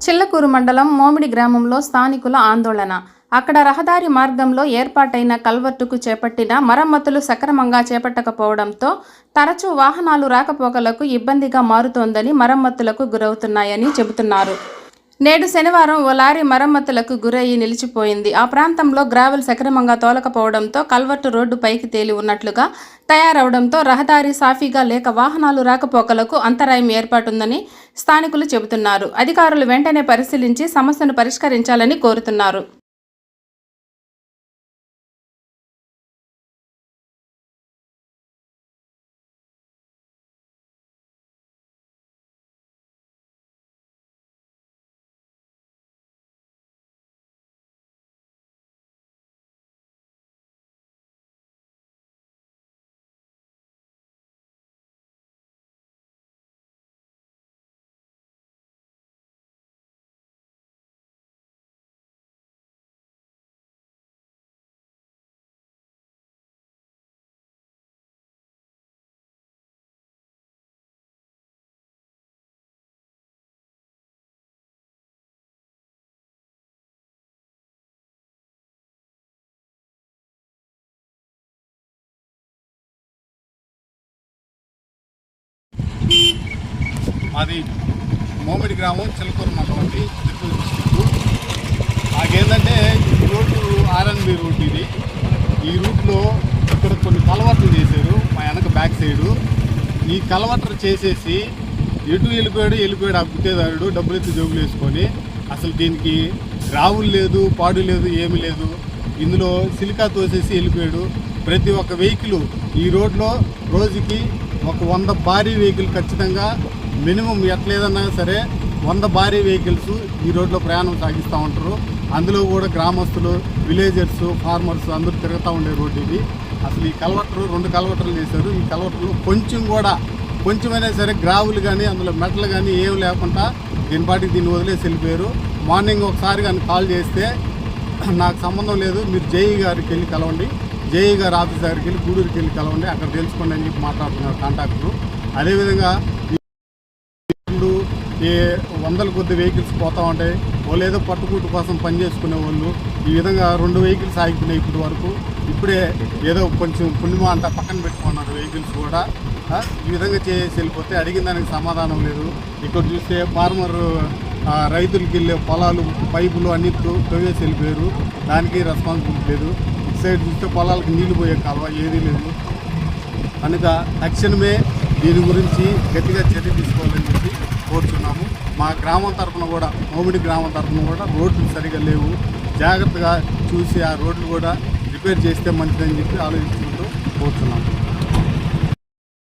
చిల్లకూరు మండలం మోమిడి గ్రామంలో స్థానికుల ఆందోళన. అక్కడ రహదారి మార్గంలో ఏర్పాటైన కల్వర్టుకు చేపట్టిన మరమ్మతులు సక్రమంగా చేపట్టకపోవడంతో తరచూ వాహనాలు రాకపోకలకు ఇబ్బందిగా మారుతోందని మరమ్మతులకు గురవుతున్నాయని చెబుతున్నారు. నేడు శనివారం ఓ లారీ మరమ్మతులకు గురయ్యి నిలిచిపోయింది. ఆ ప్రాంతంలో గ్రావెల్ సక్రమంగా తోలకపోవడంతో కల్వర్టు రోడ్డు పైకి తేలి ఉన్నట్లుగా తయారవడంతో రహదారి సాఫీగా లేక వాహనాలు రాకపోకలకు అంతరాయం ఏర్పాటుందని స్థానికులు చెబుతున్నారు. అధికారులు వెంటనే పరిశీలించి సమస్యను పరిష్కరించాలని కోరుతున్నారు. మాది మోమిడి గ్రామం చిలకూరు మండలం అండి. చిత్తూరు డిస్టిక్ మాకేంటంటే ఈ రోడ్డు ఆర్ఎన్బి రోడ్ ఇది. ఈ రూట్లో ఇక్కడ కొన్ని కలవట్లు చేశారు మా వెనక బ్యాక్ సైడు. ఈ కలవట్లు చేసేసి ఎటు వెళ్ళిపోయాడు వెళ్ళిపోయాడు ఆ గుత్తేదారుడు డబ్బులు ఎత్తి జోబులు వేసుకొని. అసలు దీనికి రావులు లేదు పాడు లేదు ఏమి లేదు. ఇందులో సిలికా తోసేసి వెళ్ళిపోయాడు. ప్రతి ఒక్క వెహికల్ ఈ రోడ్లో రోజుకి ఒక వంద భారీ వెహికల్ ఖచ్చితంగా మినిమం ఎట్లేదన్నా సరే వంద భారీ వెహికల్స్ ఈ రోడ్లో ప్రయాణం సాగిస్తూ ఉంటారు. అందులో కూడా గ్రామస్తులు విలేజర్స్ ఫార్మర్స్ అందరూ తిరుగుతూ ఉండే రోడ్డు ఇది. అసలు ఈ కలవటరు రెండు కలవటర్లు చేశారు ఈ కలవటర్లు కొంచెం కూడా కొంచెమైనా సరే గ్రావులు కానీ అందులో మెటలు కానీ ఏం లేకుండా దీని పాటికి దీన్ని వదిలేసి వెళ్ళిపోయారు. మార్నింగ్ ఒకసారి కానీ కాల్ చేస్తే నాకు సంబంధం లేదు. మీరు జేఈ గారికి వెళ్ళి కలవండి. జేఈ గారి ఆఫీస్ దగ్గరికి వెళ్ళి గూడూరుకి వెళ్ళి కలవండి. అక్కడ తెలుసుకోండి అని చెప్పి మాట్లాడుతున్నారు కాంటాక్టర్ అదేవిధంగా ఏ వందల కొద్ది వెహికల్స్ పోతా ఉంటాయి. వాళ్ళు ఏదో పట్టుకూటు కోసం పని చేసుకునే వాళ్ళు. ఈ విధంగా రెండు వెహికల్స్ ఆగిపోయినాయి ఇప్పటి వరకు. ఇప్పుడే ఏదో కొంచెం పుణ్యమా అంతా పక్కన పెట్టుకున్నారు వెహికల్స్ కూడా. ఈ విధంగా చేసి వెళ్ళిపోతే అడిగిన దానికి సమాధానం లేదు. ఇక్కడ చూస్తే ఫార్మర్ రైతులకి వెళ్ళే పొలాలు పైపులు అన్ని తో- తవ్వేసి వెళ్ళిపోయారు. దానికి రెస్పాన్సిబిలిటీ లేదు. ఇటు సైడ్ చూస్తే పొలాలకు నీళ్ళు పోయే కాలువ ఏదీ లేదు. కనుక తక్షణమే దీని గురించి గట్టిగా చర్య తీసుకోవాలి. మా గ్రామం తరఫున కూడా మోమిడి గ్రామం తరఫున కూడా రోడ్లు సరిగా లేవు. జాగ్రత్తగా చూసి ఆ రోడ్లు కూడా రిపేర్ చేస్తే మంచిదని చెప్పి ఆలోచించుకుంటూ పోతున్నాం.